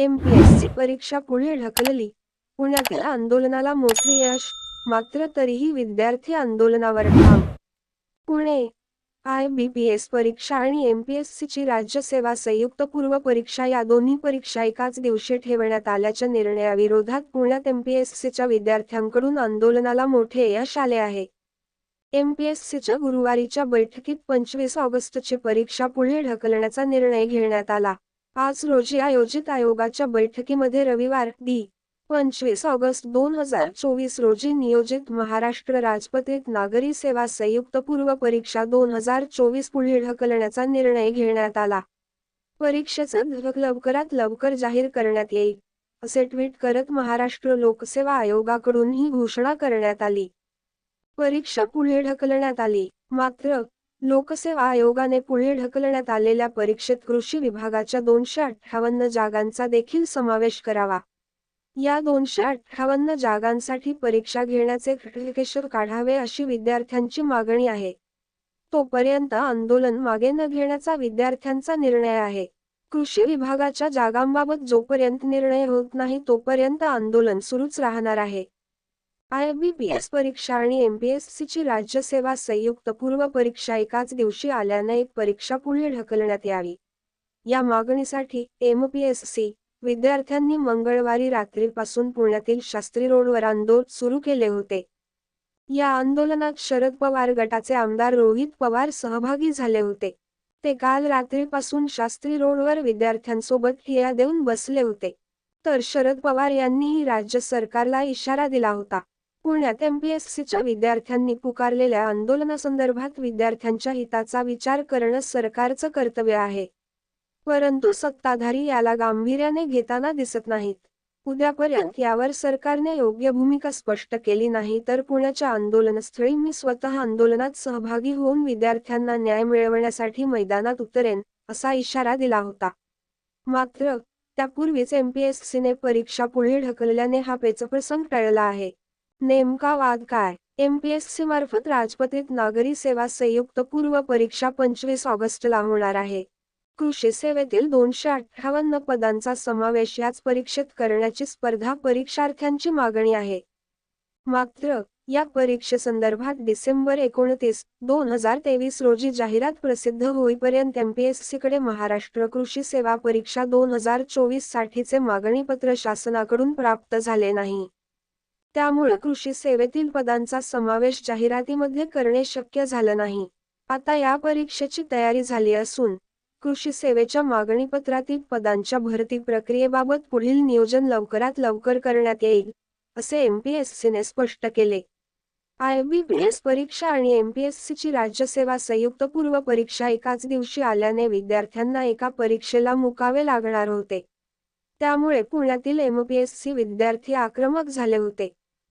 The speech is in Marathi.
एमपीएससी परीक्षा पुढे ढकलली. पुण्यातील आंदोलनाला मोठे यश मात्र तरीही विद्यार्थी आंदोलनावर ठाम. Pune I B P S परीक्षा आणि एमपीएससीची राज्यसेवा संयुक्त पूर्व परीक्षा या दोन्ही परीक्षा एकाच दिवशी ठेवण्यात आल्याच्या निर्णयाविरोधात पुण्यात एमपीएससीच्या विद्यार्थ्यांकडून आंदोलनाला मोठे यश आले आहे. एमपीएससीच्या गुरुवारीच्या बैठकीत पंचवीस ऑगस्टची परीक्षा पुढे ढकलण्याचा निर्णय घेण्यात आला. आज रोजी आयोजित आयोगाच्या बैठकीमध्ये रविवार दी. पंचवीस ऑगस्ट दोन हजार चोवीस रोजी नियोजित महाराष्ट्र राजपत्रित नागरी सेवा संयुक्त पूर्व परीक्षा दोन हजार चोवीस पुढे ढकलण्याचा निर्णय घेण्यात आला. परीक्षेचा धक लवकरात लवकर जाहीर करण्यात येईल असे ट्विट करत महाराष्ट्र लोकसेवा आयोगाकडून ही घोषणा करण्यात आली. परीक्षा पुढे ढकलण्यात आली मात्र लोकसेवा आयोगाने पुढे ढकलण्यात आलेल्या परीक्षेत कृषी विभागाच्या दोनशे अठ्ठावन्न जागांचा देखील समावेश करावा. या दोनशे अठ्ठावन्न जागांसाठी परीक्षा घेण्याचे नोटिफिकेशन काढावे अशी विद्यार्थ्यांची मागणी आहे. तोपर्यंत आंदोलन मागे न घेण्याचा विद्यार्थ्यांचा निर्णय आहे. कृषी विभागाच्या जागांबाबत जोपर्यंत निर्णय होत नाही तोपर्यंत आंदोलन सुरूच राहणार आहे. आयबीपीएस परीक्षा आणि एमपीएससीची राज्यसेवा संयुक्त पूर्व परीक्षा एकाच दिवशी आल्याने एक परीक्षा पुढे ढकलण्यात यावी. या मागणीसाठी एमपीएससी विद्यार्थ्यांनी मंगळवारी रात्रीपासून पुण्यातील शास्त्री रोडवर आंदोलन सुरू केले होते. या आंदोलनात शरद पवार गटाचे आमदार रोहित पवार सहभागी झाले होते. ते काल रात्रीपासून शास्त्री रोडवर विद्यार्थ्यांसोबत ठिया देऊन बसले होते. तर शरद पवार यांनीही राज्य सरकारला इशारा दिला होता. पुण्यात एमपीएससीच्या विद्यार्थ्यांनी पुकारलेल्या आंदोलनासंदर्भात विद्यार्थ्यांच्या हिताचा विचार करणं सरकारचं कर्तव्य आहे. परंतु सत्ताधारी याला गांभीर्याने घेताना दिसत नाहीत. उद्यापर्यंत यावर सरकारने योग्य भूमिका स्पष्ट केली नाही तर पुण्याच्या आंदोलनस्थळी मी स्वतः आंदोलनात सहभागी होऊन विद्यार्थ्यांना न्याय मिळवण्यासाठी मैदानात उतरेन असा इशारा दिला होता. मात्र त्यापूर्वीच एमपीएससीने परीक्षा पुढे ढकलल्याने हा पेचप्रसंग टळला आहे. नेमका वाद काय? एमपीएससी मार्फत राजपत्रित नागरी सेवा संयुक्त पूर्व परीक्षा पंचवीस ऑगस्टला होणार आहे. कृषी सेवेतील दोनशे अठ्ठावन्न पदांचा समावेश याच परीक्षेत करण्याची स्पर्धा परीक्षार्थ्यांची मागणी आहे. मात्र या परीक्षेसंदर्भात डिसेंबर एकोणतीस दोन हजार तेवीस रोजी जाहिरात प्रसिद्ध होईपर्यंत एमपीएससीकडे महाराष्ट्र कृषी सेवा परीक्षा दोन हजार चोवीस साठीचे मागणीपत्र शासनाकडून प्राप्त झाले नाही. त्यामुळे कृषी सेवेतील पदांचा समावेश जाहिरातीमध्ये करणे शक्य झालं नाही. आता या परीक्षेची तयारी झाली असून कृषी सेवेच्या मागणीपत्रातील पदांच्या भरती प्रक्रियेबाबत पुढील नियोजन लवकरात लवकर करण्यात येईल असे एमपीएससीने स्पष्ट केले. आयबीपीएस परीक्षा आणि एमपीएससीची राज्यसेवा संयुक्त पूर्व परीक्षा एकाच दिवशी आल्याने विद्यार्थ्यांना एका परीक्षेला मुकावे लागणार होते. त्यामुळे पुण्यातील एमपीएससी विद्यार्थी आक्रमक झाले होते.